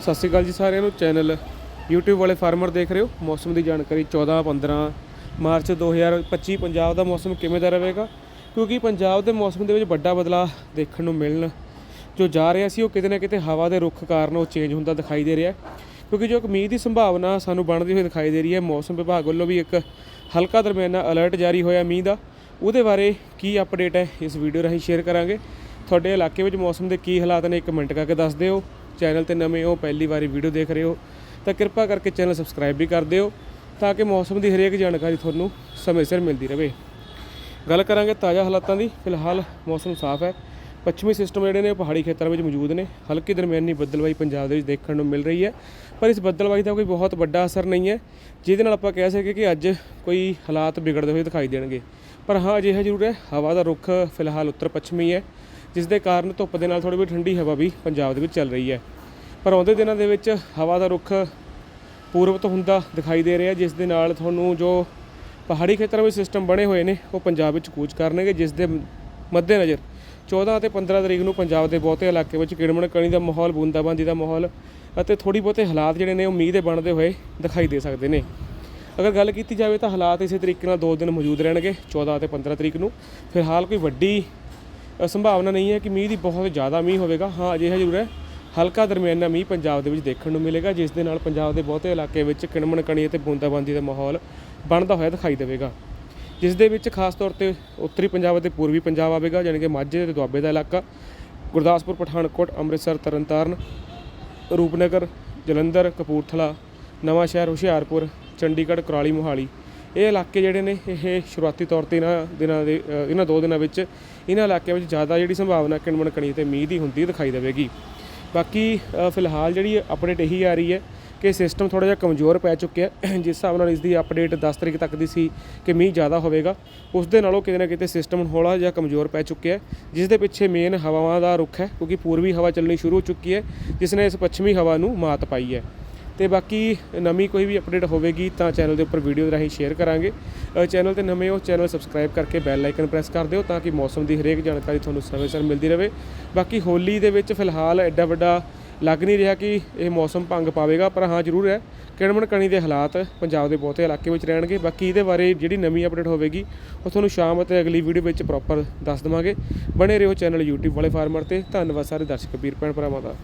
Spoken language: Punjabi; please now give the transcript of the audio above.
ਸਤਿ ਸ਼੍ਰੀ ਅਕਾਲ ਜੀ ਸਾਰਿਆਂ ਨੂੰ। ਚੈਨਲ YouTube ਵਾਲੇ ਫਾਰਮਰ ਦੇਖ ਰਹੇ ਹੋ। ਮੌਸਮ ਦੀ ਜਾਣਕਾਰੀ 14 15 ਮਾਰਚ 2025 ਪੰਜਾਬ ਦਾ ਮੌਸਮ ਕਿਵੇਂ ਦਾ ਰਹੇਗਾ? ਕਿਉਂਕਿ ਪੰਜਾਬ ਦੇ ਮੌਸਮ ਦੇ ਵਿੱਚ ਵੱਡਾ ਬਦਲਾਅ ਦੇਖਣ ਨੂੰ ਮਿਲਣ। ਜੋ ਜਾ ਰਿਹਾ ਸੀ, ਉਹ ਕਿਤੇ ਨਾ ਕਿਤੇ ਹਵਾ ਦੇ ਰੁੱਖ ਕਾਰਨ ਉਹ ਚੇਂਜ ਹੁੰਦਾ ਦਿਖਾਈ ਦੇ ਰਿਹਾ ਕਿਉਂਕਿ ਜੋ ਇੱਕ ਮੀਂਹ ਦੀ ਸੰਭਾਵਨਾ ਸਾਨੂੰ ਬਣਦੀ ਹੋਈ ਦਿਖਾਈ ਦੇ ਰਹੀ ਹੈ, ਮੌਸਮ ਵਿਭਾਗ ਵੱਲੋਂ ਵੀ ਇੱਕ ਹਲਕਾ ਦਰਮਿਆਨਾ ਅਲਰਟ ਜਾਰੀ ਹੋਇਆ ਮੀਂਹ ਦਾ। ਉਹਦੇ ਬਾਰੇ ਕੀ ਅਪਡੇਟ ਹੈ, ਇਸ ਵੀਡੀਓ ਰਾਹੀਂ ਸ਼ੇਅਰ ਕਰਾਂਗੇ। ਤੁਹਾਡੇ ਇਲਾਕੇ ਵਿੱਚ ਮੌਸਮ ਦੇ ਕੀ ਹਾਲਾਤ ਨੇ, ਇੱਕ ਮਿੰਟ ਕਰਕੇ ਦੱਸ ਦਿਓ। ਚੈਨਲ ਤੇ ਨਵੇਂ ਹੋ, ਪਹਿਲੀ ਵਾਰੀ ਵੀਡੀਓ ਦੇਖ ਰਹੇ ਹੋ, ਤਾਂ ਕਿਰਪਾ ਕਰਕੇ ਚੈਨਲ ਸਬਸਕ੍ਰਾਈਬ ਵੀ ਕਰ ਦਿਓ ਤਾਂ ਕਿ ਮੌਸਮ ਦੀ ਹਰੇਕ ਜਾਣਕਾਰੀ ਤੁਹਾਨੂੰ ਸਮੇਂ ਸਿਰ ਮਿਲਦੀ ਰਹੇ। ਗੱਲ ਕਰਾਂਗੇ ਤਾਜ਼ਾ ਹਾਲਾਤਾਂ ਦੀ, ਫਿਲਹਾਲ ਮੌਸਮ ਸਾਫ਼ ਹੈ। ਪੱਛਮੀ ਸਿਸਟਮ ਜਿਹੜੇ ਨੇ ਉਹ ਪਹਾੜੀ ਖੇਤਰਾਂ ਵਿੱਚ ਮੌਜੂਦ ਨੇ। ਹਲਕੀ ਦਰਮਿਆਨੀ ਬੱਦਲਵਾਈ ਪੰਜਾਬ ਦੇ ਵਿੱਚ ਦੇਖਣ ਨੂੰ ਮਿਲ ਰਹੀ ਹੈ। ਪਰ ਇਸ ਬੱਦਲਵਾਈ ਦਾ ਕੋਈ ਬਹੁਤ ਵੱਡਾ ਅਸਰ ਨਹੀਂ ਹੈ। ਜਿਹਦੇ ਨਾਲ ਆਪਾਂ ਕਹਿ ਸਕੀਏ ਕਿ ਅੱਜ ਕੋਈ ਹਾਲਾਤ ਵਿਗੜਦੇ ਹੋਏ ਦਿਖਾਈ ਦੇਣਗੇ। ਪਰ ਹਾਂ, ਅਜਿਹਾ ਜ਼ਰੂਰ ਹੈ। ਹਵਾ ਦਾ ਰੁੱਖ ਫਿਲਹਾਲ ਉੱਤਰ ਪੱਛਮੀ ਹੈ, ਜਿਸ ਦੇ ਕਾਰਨ ਧੁੱਪ ਦੇ ਨਾਲ ਥੋੜੀ ਬਹੁਤੀ ਠੰਡੀ ਹਵਾ ਵੀ ਪੰਜਾਬ ਦੇ ਵਿੱਚ ਚੱਲ ਰਹੀ ਹੈ। ਪਰ ਆਉਂਦੇ ਦਿਨਾਂ ਦੇ ਵਿੱਚ ਹਵਾ ਦਾ ਰੁੱਖ ਪੂਰਬ ਤੋਂ ਹੁੰਦਾ ਦਿਖਾਈ ਦੇ ਰਿਹਾ, ਜਿਸ ਦੇ ਨਾਲ ਤੁਹਾਨੂੰ ਜੋ ਪਹਾੜੀ ਖੇਤਰਾਂ ਵਿੱਚ ਸਿਸਟਮ ਬਣੇ ਹੋਏ ਨੇ, ਉਹ ਪੰਜਾਬ ਵਿੱਚ ਕੂਚ ਕਰਨਗੇ, ਜਿਸ ਦੇ ਮੱਦੇਨਜ਼ਰ 14 ਅਤੇ 15 ਤਰੀਕ ਨੂੰ ਪੰਜਾਬ ਦੇ ਬਹੁਤੇ ਇਲਾਕੇ ਵਿੱਚ ਕਿੜਮਣ ਕਣੀ ਦਾ ਮਾਹੌਲ, ਬੂੰਦਾਬਾਂਦੀ ਦਾ ਮਾਹੌਲ ਅਤੇ ਥੋੜੀ ਬਹੁਤੇ ਹਾਲਾਤ ਜਿਹੜੇ ਨੇ ਉਹ ਮੀਂਹ ਦੇ ਬਣਦੇ ਹੋਏ ਦਿਖਾਈ ਦੇ ਸਕਦੇ ਨੇ। ਅਗਰ ਗੱਲ ਕੀਤੀ ਜਾਵੇ ਤਾਂ ਹਾਲਾਤ ਇਸੇ ਤਰੀਕੇ ਨਾਲ ਦੋ ਦਿਨ ਮੌਜੂਦ ਰਹਿਣਗੇ 14 ਅਤੇ 15 ਤਰੀਕ ਨੂੰ। ਫਿਲਹਾਲ ਕੋਈ ਵੱਡੀ ਸੰਭਾਵਨਾ ਨਹੀਂ ਹੈ ਕਿ ਮੀਂਹ ਦੀ ਬਹੁਤ ਜ਼ਿਆਦਾ ਮੀਂਹ ਹੋਵੇਗਾ। ਹਾਂ, ਅਜਿਹਾ ਜ਼ਰੂਰ ਹੈ, ਹਲਕਾ ਦਰਮਿਆਨਾ ਮੀਂਹ ਪੰਜਾਬ ਦੇ ਵਿੱਚ ਦੇਖਣ ਨੂੰ ਮਿਲੇਗਾ, ਜਿਸ ਦੇ ਨਾਲ ਪੰਜਾਬ ਦੇ ਬਹੁਤੇ ਇਲਾਕੇ ਵਿੱਚ ਕਿਣਮਣ ਕਣੀ ਅਤੇ ਬੂੰਦਾਬਾਂਦੀ ਦਾ ਮਾਹੌਲ ਬਣਦਾ ਹੋਇਆ ਦਿਖਾਈ ਦੇਵੇਗਾ। ਜਿਸ ਦੇ ਵਿੱਚ ਖਾਸ ਤੌਰ ਤੇ ਉੱਤਰੀ ਪੰਜਾਬ ਅਤੇ ਪੂਰਬੀ ਪੰਜਾਬ ਆਵੇਗਾ ਯਾਨੀ ਕਿ ਮਾਝੇ ਤੇ ਦੁਆਬੇ ਦਾ ਇਲਾਕਾ, ਗੁਰਦਾਸਪੁਰ, ਪਠਾਨਕੋਟ, ਅੰਮ੍ਰਿਤਸਰ, ਤਰਨਤਾਰਨ, ਰੂਪਨਗਰ, ਜਲੰਧਰ, ਕਪੂਰਥਲਾ, ਨਵਾਂ ਸ਼ਹਿਰ ਹੁਸ਼ਿਆਰਪੁਰ, ਚੰਡੀਗੜ੍ਹ, ਕੁਰਾਲੀ, ਮੋਹਾਲੀ। ਇਹ ਇਲਾਕੇ ਜਿਹੜੇ ਨੇ, ਇਹ ਸ਼ੁਰੂਆਤੀ ਤੌਰ ਤੇ ਇਹਨਾਂ ਦਿਨਾਂ ਦੇ ਇਹਨਾਂ ਦੋ ਦਿਨਾਂ ਵਿੱਚ ਇਹਨਾਂ ਇਲਾਕਿਆਂ ਵਿੱਚ ਜ਼ਿਆਦਾ ਜਿਹੜੀ ਸੰਭਾਵਨਾ ਕਿਣਮਣ ਕਣੀ ਤੇ ਮੀਂਹ ਦੀ ਹੁੰਦੀ ਦਿਖਾਈ ਦੇਵੇਗੀ। ਬਾਕੀ ਫਿਲਹਾਲ ਜਿਹੜੀ ਅਪਡੇਟ ਇਹੀ ਆ ਰਹੀ ਹੈ ਕਿ ਸਿਸਟਮ ਥੋੜਾ ਜਿਹਾ ਕਮਜ਼ੋਰ ਪੈ ਚੁੱਕਿਆ ਜਿਸ ਹਿਸਾਬ ਨਾਲ ਇਸ ਦੀ ਅਪਡੇਟ 10 ਤਰੀਕ ਤੱਕ ਦੀ ਸੀ ਕਿ ਮੀਂਹ ਜ਼ਿਆਦਾ ਹੋਵੇਗਾ ਉਸ ਦੇ ਨਾਲੋਂ ਕਿਤੇ ਨਾ ਕਿਤੇ ਸਿਸਟਮ ਹੌਲ਼ਾ ਜਿਹਾ ਕਮਜ਼ੋਰ ਪੈ ਚੁੱਕਿਆ ਜਿਸ ਦੇ ਪਿੱਛੇ ਮੇਨ ਹਵਾਵਾਂ ਦਾ ਰੁੱਖ ਹੈ, ਕਿਉਂਕਿ ਪੂਰਬੀ ਹਵਾ ਚੱਲਣੀ ਸ਼ੁਰੂ ਹੋ ਚੁੱਕੀ ਹੈ ਜਿਸ ਨੇ ਇਸ ਪੱਛਮੀ ਹਵਾ ਨੂੰ ਮਾਤ ਪਾਈ ਹੈ। ਤੇ ਬਾਕੀ ਨਵੀਂ ਕੋਈ ਵੀ ਅਪਡੇਟ ਹੋਵੇਗੀ ਤਾਂ ਚੈਨਲ ਦੇ ਉੱਪਰ ਵੀਡੀਓ ਰਾਹੀਂ ਸ਼ੇਅਰ ਕਰਾਂਗੇ। ਚੈਨਲ ਤੇ ਨਵੇਂ ਹੋ ਚੈਨਲ ਸਬਸਕ੍ਰਾਈਬ ਕਰਕੇ ਬੈਲ ਆਈਕਨ ਪ੍ਰੈਸ ਕਰ ਦਿਓ ਤਾਂ ਕਿ ਮੌਸਮ ਦੀ ਹਰੇਕ ਜਾਣਕਾਰੀ ਤੁਹਾਨੂੰ ਸਮੇਂ ਸਿਰ ਮਿਲਦੀ ਰਹੇ। ਬਾਕੀ ਹੋਲੀ ਦੇ ਵਿੱਚ ਫਿਲਹਾਲ ਐਡਾ ਵੱਡਾ ਲੱਗ ਨਹੀਂ ਰਿਹਾ ਕਿ ਇਹ ਮੌਸਮ ਭੰਗ ਪਾਵੇਗਾ, ਪਰ ਹਾਂ ਜ਼ਰੂਰ ਹੈ। ਕਿਣਮਣ ਕਣੀ ਦੇ ਹਾਲਾਤ ਪੰਜਾਬ ਦੇ ਬਹੁਤੇ ਇਲਾਕੇ ਵਿੱਚ ਰਹਿਣਗੇ। ਬਾਕੀ ਇਹਦੇ ਬਾਰੇ ਜਿਹੜੀ ਨਵੀਂ ਅਪਡੇਟ ਹੋਵੇਗੀ, ਉਹ ਤੁਹਾਨੂੰ ਸ਼ਾਮ ਅਤੇ ਅਗਲੀ ਵੀਡੀਓ ਵਿੱਚ ਪ੍ਰੋਪਰ ਦੱਸ ਦਵਾਂਗੇ। ਬਣੇ ਰਹੋ ਚੈਨਲ YouTube ਵਾਲੇ ਫਾਰਮਰ ਤੇ। ਧੰਨਵਾਦ ਸਾਰੇ ਦਰਸ਼ਕ, ਵੀਰ ਭੈਣ ਭਰਾਵਾਂ ਦਾ।